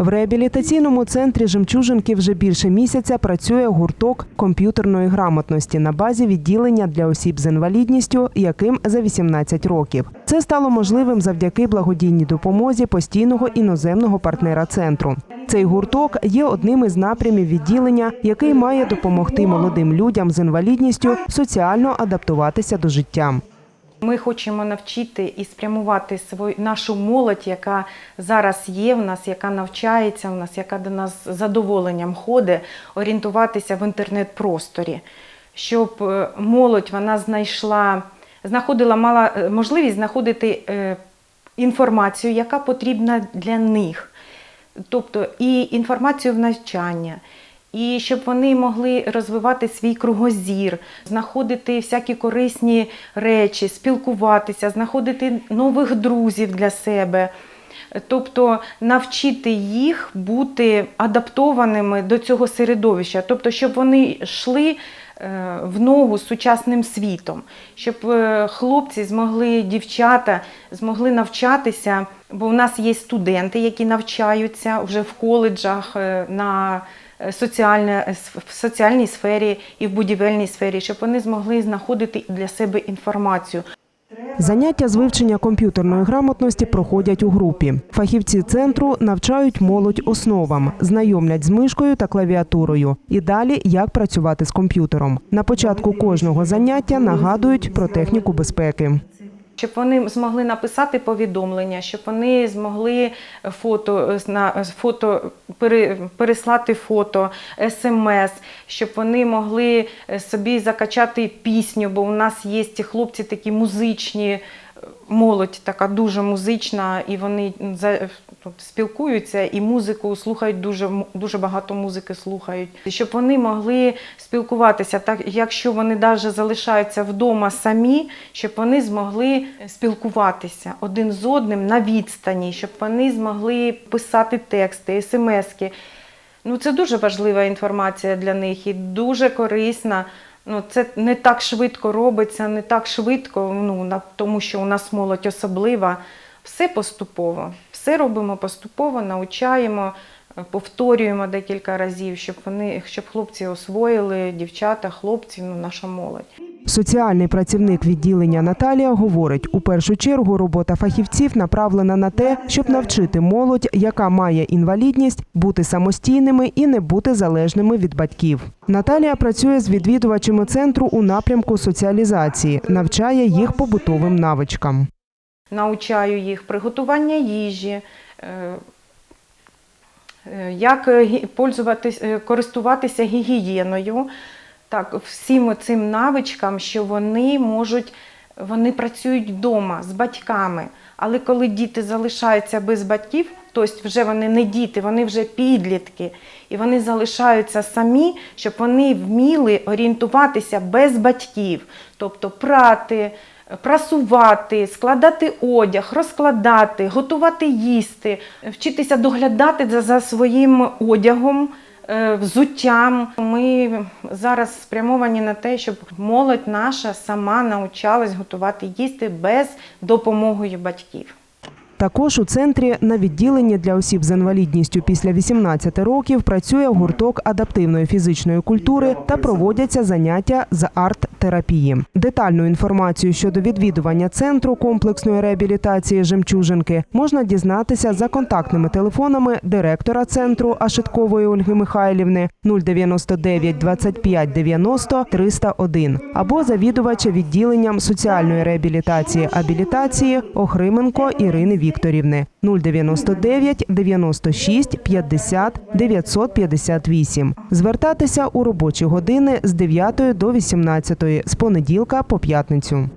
В реабілітаційному центрі Жемчужинки вже більше місяця працює гурток комп'ютерної грамотності на базі відділення для осіб з інвалідністю, яким за 18 років. Це стало можливим завдяки благодійній допомозі постійного іноземного партнера центру. Цей гурток є одним із напрямів відділення, який має допомогти молодим людям з інвалідністю соціально адаптуватися до життя. Ми хочемо навчити і спрямувати свою нашу молодь, яка зараз є в нас, яка навчається в нас, яка до нас з задоволенням ходить, орієнтуватися в інтернет-просторі, щоб е, молодь вона знайшла, знаходила мала е, можливість знаходити е, інформацію, яка потрібна для них, тобто і інформацію в навчання. І щоб вони могли розвивати свій кругозір, знаходити всякі корисні речі, спілкуватися, знаходити нових друзів для себе. Тобто навчити їх бути адаптованими до цього середовища, тобто, щоб вони йшли в ногу з сучасним світом, щоб е, хлопці змогли, дівчата змогли навчатися, бо у нас є студенти, які навчаються вже в коледжах е, на е, в соціальній сфері і в будівельній сфері, щоб вони змогли знаходити для себе інформацію. Заняття з вивчення комп'ютерної грамотності проходять у групі. Фахівці центру навчають молодь основам, знайомлять з мишкою та клавіатурою. І далі як працювати з комп'ютером. На початку кожного заняття нагадують про техніку безпеки. Щоб вони змогли написати повідомлення, щоб вони змогли фото, на- фото пере- переслати фото, смс, щоб вони могли собі закачати пісню, бо у нас є ті хлопці такі музичні, молодь така дуже музична, і вони тут спілкуються і музику слухають дуже, дуже багато музики слухають. Щоб вони могли спілкуватися, так якщо вони навіть залишаються вдома самі, щоб вони змогли спілкуватися один з одним на відстані, щоб вони змогли писати тексти, смски. Ну, це дуже важлива інформація для них і дуже корисна. Ну, це не так швидко робиться, не так швидко, ну, на- тому що у нас молодь особлива. Все поступово. Все робимо поступово, навчаємо, е, повторюємо декілька разів, щоб вони, щоб хлопці освоїли, дівчата, хлопці, ну, наша молодь. Соціальний працівник відділення Наталія говорить, у першу чергу робота фахівців направлена на те, щоб навчити молодь, яка має інвалідність, бути самостійними і не бути залежними від батьків. Наталія працює з відвідувачами центру у напрямку соціалізації, навчає їх побутовим навичкам. Навчаю їх приготування їжі, е, е, як е, користуватися гігієною, так, всім цим навичкам, що вони можуть, вони працюють вдома з батьками. Але коли діти залишаються без батьків, тобто вже вони не діти, вони вже підлітки, і вони залишаються самі, щоб вони вміли орієнтуватися без батьків, тобто прати, прасувати, складати одяг, розкладати, готувати їсти, вчитися доглядати за, за своїм одягом, е, взуттям. Ми зараз спрямовані на те, щоб молодь наша сама навчалась готувати їсти без допомоги батьків. Також у центрі на відділенні для осіб з інвалідністю після 18 років працює гурток адаптивної фізичної культури та проводяться заняття з арт-терапії. Детальну інформацію щодо відвідування центру комплексної реабілітації жемчужинки можна дізнатися за контактними телефонами директора центру Ашиткової Ольги Михайлівни 099 25 90 301 або завідувача відділенням соціальної реабілітації абілітації Охрименко Ірини Вікторівни 099 96 50 958. Звертатися у робочі години з 9 до 18 з понеділка по п'ятницю.